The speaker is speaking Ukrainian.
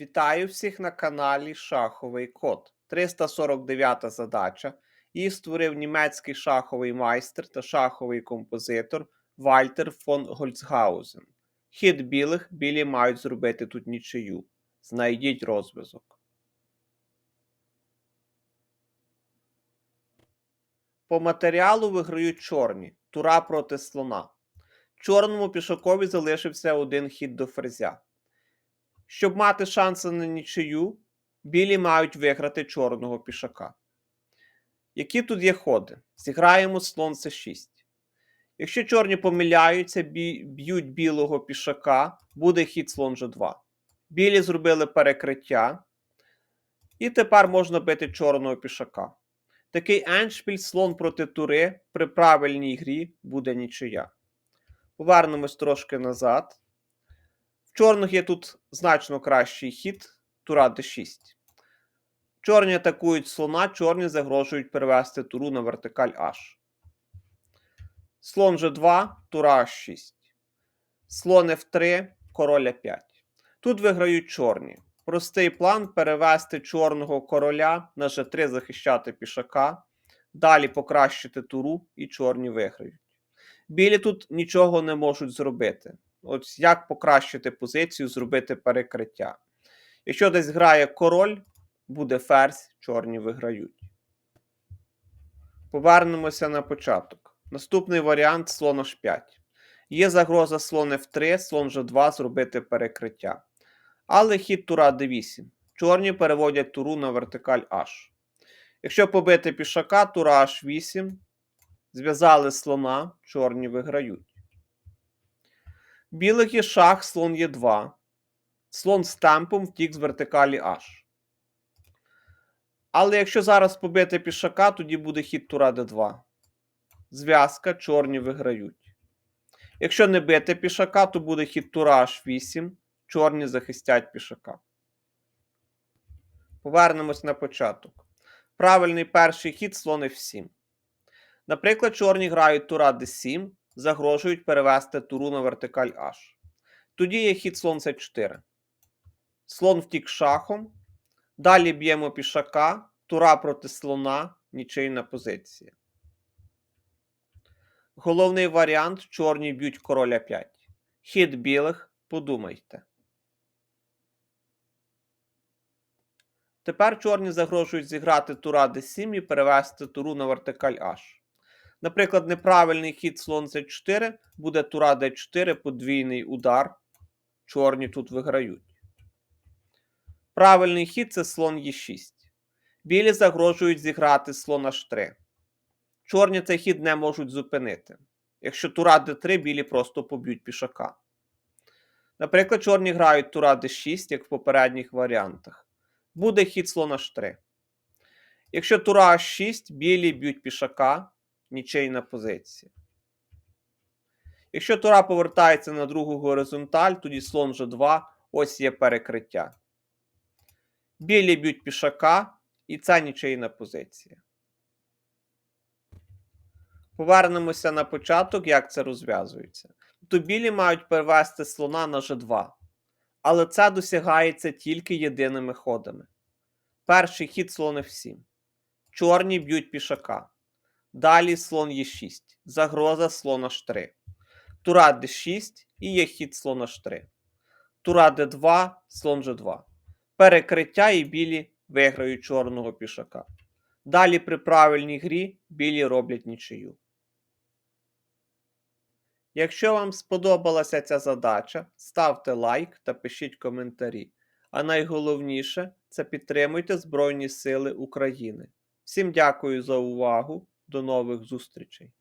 Вітаю всіх на каналі Шаховий Код. 349 задача. Її створив німецький шаховий майстер та шаховий композитор Вальтер фон Гольцгаузен. Хід білих білі мають зробити тут нічию. Знайдіть розв'язок. По матеріалу виграють чорні. Тура проти слона. Чорному пішакові залишився один хід до ферзя. Щоб мати шанси на нічию, білі мають виграти чорного пішака. Які тут є ходи? Зіграємо слон С6. Якщо чорні помиляються, б'ють білого пішака, буде хід слон G2. Білі зробили перекриття. І тепер можна бити чорного пішака. Такий еншпіль слон проти тури при правильній грі буде нічия. Повернемось трошки назад. В чорних є тут значно кращий хід тура d6. Чорні атакують слона, чорні загрожують перевести туру на вертикаль H. Слон G2, тура H6. Слон F3, король А5. Тут виграють чорні. Простий план перевести чорного короля на G3 захищати пішака. Далі покращити туру і чорні виграють. Білі тут нічого не можуть зробити. От як покращити позицію, зробити перекриття. Якщо десь грає король, буде ферзь, чорні виграють. Повернемося на початок. Наступний варіант слон H5. Є загроза слон F3, слон G2 зробити перекриття. Але хід тура D8. Чорні переводять туру на вертикаль H. Якщо побити пішака, тура H8. Зв'язали слона, чорні виграють. Білих є шах, слон є 2. Слон з темпом втік з вертикалі H. Але якщо зараз побити пішака, тоді буде хід тура d2. Зв'язка, чорні виграють. Якщо не бити пішака, то буде хід тура h8, чорні захистять пішака. Повернемось на початок. Правильний перший хід слон f7. Наприклад, чорні грають тура d7, загрожують перевести туру на вертикаль H. Тоді є хід слон c4. Слон втік шахом. Далі б'ємо пішака, тура проти слона, нічийна позиція. Головний варіант чорні б'ють короля 5. Хід білих, подумайте. Тепер чорні загрожують зіграти тура d7 і перевести туру на вертикаль H. Наприклад, неправильний хід слон c4 буде тура d4, подвійний удар. Чорні тут виграють. Правильний хід це слон Е6. Білі загрожують зіграти слон H3. Чорні цей хід не можуть зупинити. Якщо тура d3, білі просто поб'ють пішака. Наприклад, чорні грають тура d6, як в попередніх варіантах. Буде хід слон H3. Якщо тура H6, білі б'ють пішака, нічийна позиція. Якщо тура повертається на другу горизонталь, тоді слон G2, ось є перекриття. Білі б'ють пішака, і це нічийна позиція. Повернемося на початок, як це розв'язується. То білі мають перевести слона на G2. Але це досягається тільки єдиними ходами. Перший хід слон F7. Чорні б'ють пішака. Далі слон Е6. Загроза слон H3. Тура d6 і є хід слон H3. Тура d2, слон G2 перекриття і білі виграють чорного пішака. Далі при правильній грі білі роблять нічию. Якщо вам сподобалася ця задача, ставте лайк та пишіть коментарі. А найголовніше це підтримуйте Збройні Сили України. Всім дякую за увагу. До нових зустрічей!